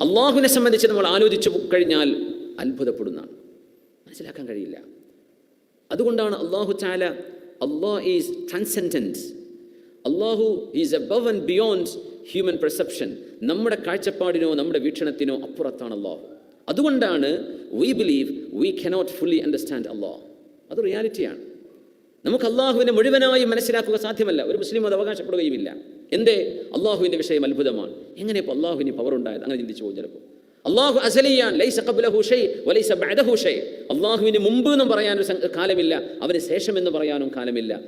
അള്ളാഹുവിനെ സംബന്ധിച്ച് നമ്മൾ ആലോചിച്ചു കഴിഞ്ഞാൽ അത്ഭുതപ്പെടുന്നതാണ്. മനസ്സിലാക്കാൻ കഴിയില്ല. അതുകൊണ്ടാണ് അള്ളാഹു ചാല Allah is transcendence Allah is above and beyond human perception. നമ്മുടെ കാഴ്ചപ്പാടിനോ നമ്മുടെ വീക്ഷണത്തിനോ അപ്പുറത്താണ് അള്ളാഹു. അതുകൊണ്ടാണ് we believe we cannot fully understand Allah. അത് റിയാലിറ്റിയാണ്. നമുക്ക് അള്ളാഹുവിനെ മുഴുവനായി മനസ്സിലാക്കുക സാധ്യമല്ല. ഒരു മുസ്ലിം അത് അവകാശപ്പെടുകയുമില്ല. എന്തേ? അള്ളാഹുവിന്റെ വിഷയം അത്ഭുതമാണ്. എങ്ങനെ ഇപ്പോൾ അള്ളാഹുവിന് പവർ ഉണ്ടായത്? അങ്ങനെ ചിന്തിച്ചു പോകും ചിലപ്പോൾ അള്ളാഹു അസലിയാൻ ലൈസ ഖബ്ലഹു ഷൈ വലൈസ ബഅദഹു ഷൈ. അള്ളാഹുവിന് മുമ്പ് എന്നും പറയാനൊരു കാലമില്ല. അവന് ശേഷം എന്ന് പറയാനും കാലമില്ല.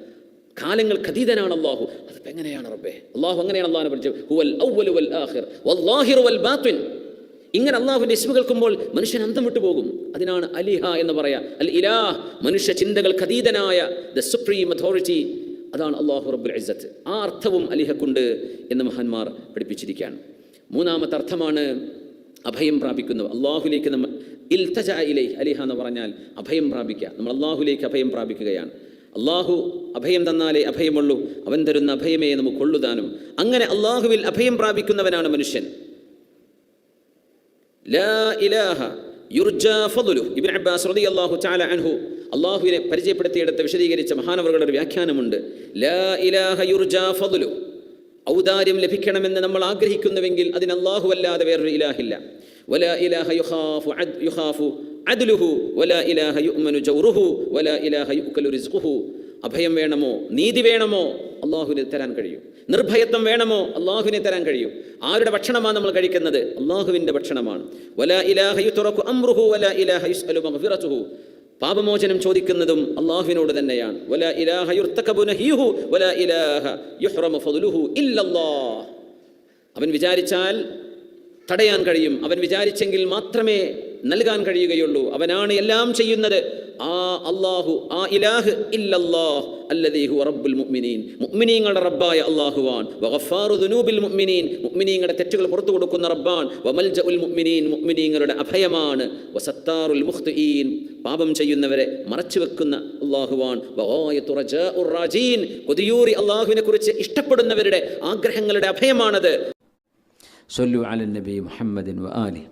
കാലങ്ങൾക്ക് അതീതനാണ് അള്ളാഹു. അതിപ്പോൾ എങ്ങനെയാണ് റബ്ബേ? അള്ളാഹു അങ്ങനെയാണ് അള്ളാഹുനെ പഠിച്ചത് ഹുവൽ വൽ ആഹിർ വല്ലാഹിർ വൽ ഇങ്ങനെ അള്ളാഹുവിന്റെ ഇസ്മ കേൾക്കുമ്പോൾ മനുഷ്യൻ അന്തം വിട്ടു പോകും. അതിനാണ് അലിഹ എന്ന് പറയാ. അൽ ഇലാഹ് മനുഷ്യ ചിന്തകൾ അതീതനായ ദ സുപ്രീം അതോറിറ്റി അതാണ് അള്ളാഹു റബ്ബുൽ ഇസ്സത്ത്. ആ അർത്ഥവും അലിഹക്കുണ്ട് എന്ന് മഹാന്മാർ പഠിപ്പിച്ചിരിക്കുകയാണ്. മൂന്നാമത്തെ അർത്ഥമാണ് അഭയം പ്രാപിക്കുന്നു. അള്ളാഹുലേക്ക് നമ്മൾ ഇൽത്തജ ഇലൈ അലിഹ എന്ന് പറഞ്ഞാൽ അഭയം പ്രാപിക്കുക. നമ്മൾ അള്ളാഹുലേക്ക് അഭയം പ്രാപിക്കുകയാണ്. അള്ളാഹു അഭയം തന്നാലേ അഭയമുള്ളൂ. അവൻ തരുന്ന അഭയമേ നമുക്ക് കൊള്ളുതാനും അങ്ങനെ അള്ളാഹുവിൽ അഭയം പ്രാപിക്കുന്നവനാണ് മനുഷ്യൻ. ലാ ഇലാഹ ഇബ്നു അബ്ബാസ് റളിയല്ലാഹു തആല അൻഹു അള്ളാഹുവിനെ പരിചയപ്പെടുത്തിയെടുത്ത് വിശദീകരിച്ച മഹാനവറുകളുടെ ഒരു വ്യാഖ്യാനമുണ്ട്. ലാ ഇലാഹ യുർജാ ഫضലു ഔദാര്യം ലഭിക്കണമെന്ന് നമ്മൾ ആഗ്രഹിക്കുന്നുവെങ്കിൽ അതിന് അല്ലാഹു അല്ലാതെ വേറൊരു ഇലാഹില്ല. വലാ ഇലാഹ യുഹാഫു യുഖാഫു അദ്ലുഹു. വലാ ഇലാഹ യുഅ്മനു ജൗറുഹു. വലാ ഇലാഹ യുഅ്കലു റിസ്ഖുഹു. അഭയം വേണമോ? നീതി വേണമോ? അള്ളാഹുവിന് തരാൻ കഴിയും. നിർഭയത്വം വേണമോ? അള്ളാഹുവിനെ തരാൻ കഴിയും. ആരുടെ ഭക്ഷണമാണ് നമ്മൾ കഴിക്കുന്നത്? അള്ളാഹുവിന്റെ ഭക്ഷണമാണ്. പാപമോചനം ചോദിക്കുന്നതും അള്ളാഹുവിനോട് തന്നെയാണ്. ഇലാഹ അവൻ വിചാരിച്ചാൽ തടയാൻ കഴിയും. അവൻ വിചാരിച്ചെങ്കിൽ മാത്രമേ നൽകാൻ കഴിയുകയുള്ളൂ. അവനാണ് എല്ലാം ചെയ്യുന്നത്. ആ അള്ളാഹു ആ ഇലാഹ് ഇല്ലല്ലാഹ് അല്ലദീഹു റബ്ബുൽ മുഅ്മിനീൻ. മുഅ്മിനീങ്ങളുടെ റബ്ബായ അള്ളാഹുവാൻ വഗഫാറു ദുനൂബിൽ മുഅ്മിനീൻ. മുഅ്മിനീങ്ങളുടെ തെറ്റുകൾ പുറത്തു കൊടുക്കുന്ന റബ്ബാൻ വമൽജഉൽ മുഅ്മിനീൻ മുഅ്മിനീങ്ങളുടെ അഭയമാണ്. വസത്താറുൽ മുഖ്തീൻ. പാപം ചെയ്യുന്നവരെ മറച്ചു വെക്കുന്ന അള്ളാഹുവാൻ റാജീൻ. കൊതിയൂറി അല്ലാഹുവിനെക്കുറിച്ച് കുറിച്ച് ഇഷ്ടപ്പെടുന്നവരുടെ ആഗ്രഹങ്ങളുടെ അഭയമാണത്. സല്ലു അലൻ നബി മുഹമ്മദിൻ വ ആലി.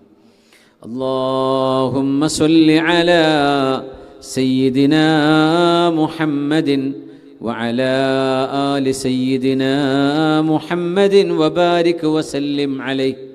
اللهم صل على سيدنا محمد وعلى آل سيدنا محمد وبارك وسلم عليه.